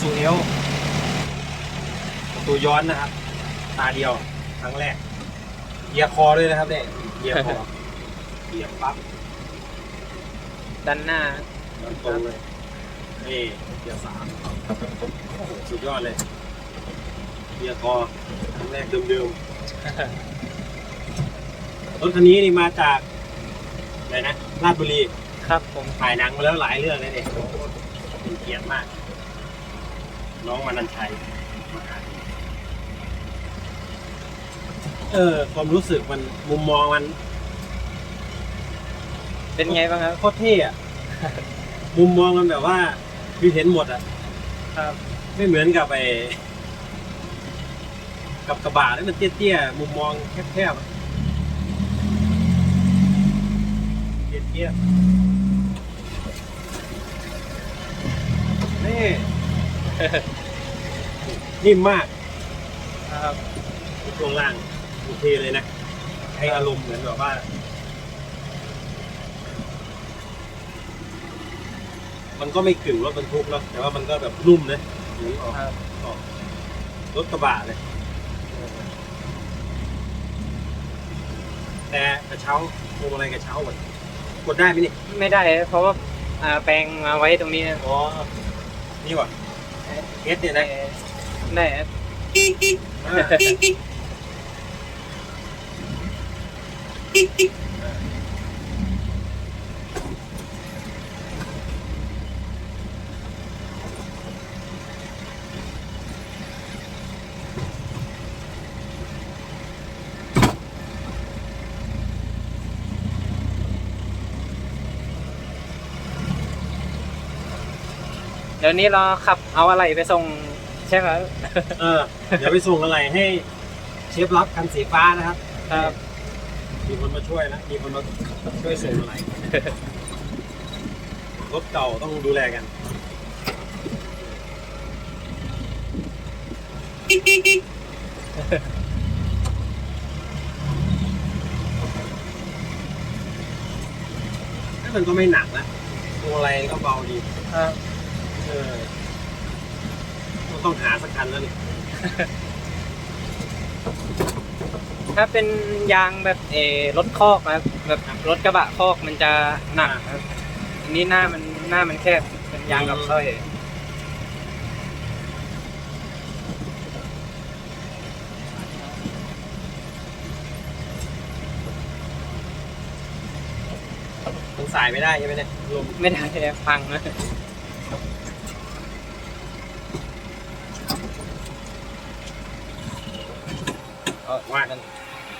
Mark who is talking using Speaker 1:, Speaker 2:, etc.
Speaker 1: สูเอลประตูย้อนนะครับ ตาเดียวครั้งแรกเหยียร์คอด้วยนะครับเนี่ยเหยียร์คอเหยียร์ปั๊บ
Speaker 2: ด้านหน้า
Speaker 1: ย้อนตรงเลยนี่เหยียร์สามโอ้โหสุดยอดเลยเหยียร์คอครั้งแรกเดิมๆรถคันนี้นี่มาจากอะไรนะราชบุรี
Speaker 2: ครับผม
Speaker 1: ถ่ายหนังมาแล้วหลายเรื่องเลยเนี่ยโอ้โหเป็นเกียรติมาก น้องมานันชัยมาหาดีเออ ความรู้สึกมันมุมมองมัน
Speaker 2: เป็นไงบ้างครับ
Speaker 1: โคตรเท่อะมุมมองมันแบบว่าคือเห็นหมดอะ
Speaker 2: ครับ
Speaker 1: ไม่เหมือนกับไอกับกระบะที่มันเตี้ยๆมุมมองแคบๆอะเตี้ยๆนี่ นิ่มมาก
Speaker 2: ครับ
Speaker 1: ช่วงล่างโอเคเลยนะให้อารมณ์เหมือนแบบว่ามันก็ไม่กึ่งรถบรรทุกแล้วแต่ว่ามันก็แบบนุ่มนะเหมือนออก
Speaker 2: ครับ
Speaker 1: ออกรถกระบะเลย แต่กระเช้าพวงอะไรกระเช้าหมดกดได้ไหมนี่
Speaker 2: ไม่ได้ เพราะว่าอ่าแปลงมาไว้ตรงนี้นะ
Speaker 1: อ๋อ นี่ว่ะ เอสเนี่
Speaker 2: เอ่อได้ครับ
Speaker 1: อ่า
Speaker 2: เดี๋ยวนี้เราขับเอาอะไรไปส่งใช่ไหม
Speaker 1: เออ เดี๋ยวไปส่งอะไรให้เชฟรับคันสีฟ้านะครับ
Speaker 2: ครับ
Speaker 1: มีคนมาช่วยนะ มีคนมาช่วยส่งอะไรรถเก่าต้องดูแลกันถ้ามันก็ไม่หนักนะพวงอะไรก็เบาดี
Speaker 2: ครับ
Speaker 1: เออ ต้องหาสักคันแล้วนี่
Speaker 2: ถ้าเป็นยางแบบเออรถคอกนะครับแบบรถกระบะคอกมันจะหนักครับอันนี้หน้ามันหน้ามันแคบเป็นยางกับสร้อย
Speaker 1: มันสายไม่ได้ใช่ไหมเนี่ยลม
Speaker 2: ไม่ได้พังนะ
Speaker 1: เออว่า
Speaker 2: มัน